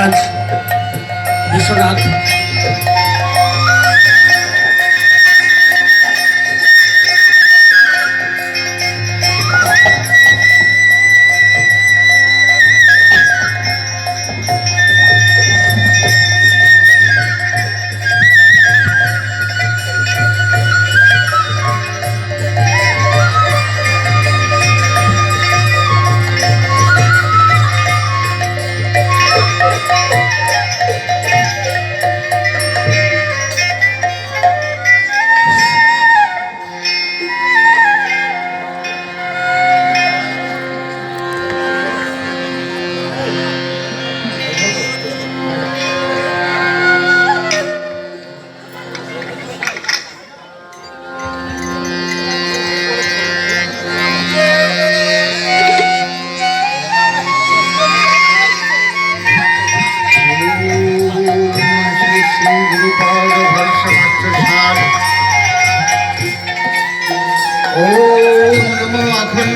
আজ বিশ্বনাথ 哦。我么妈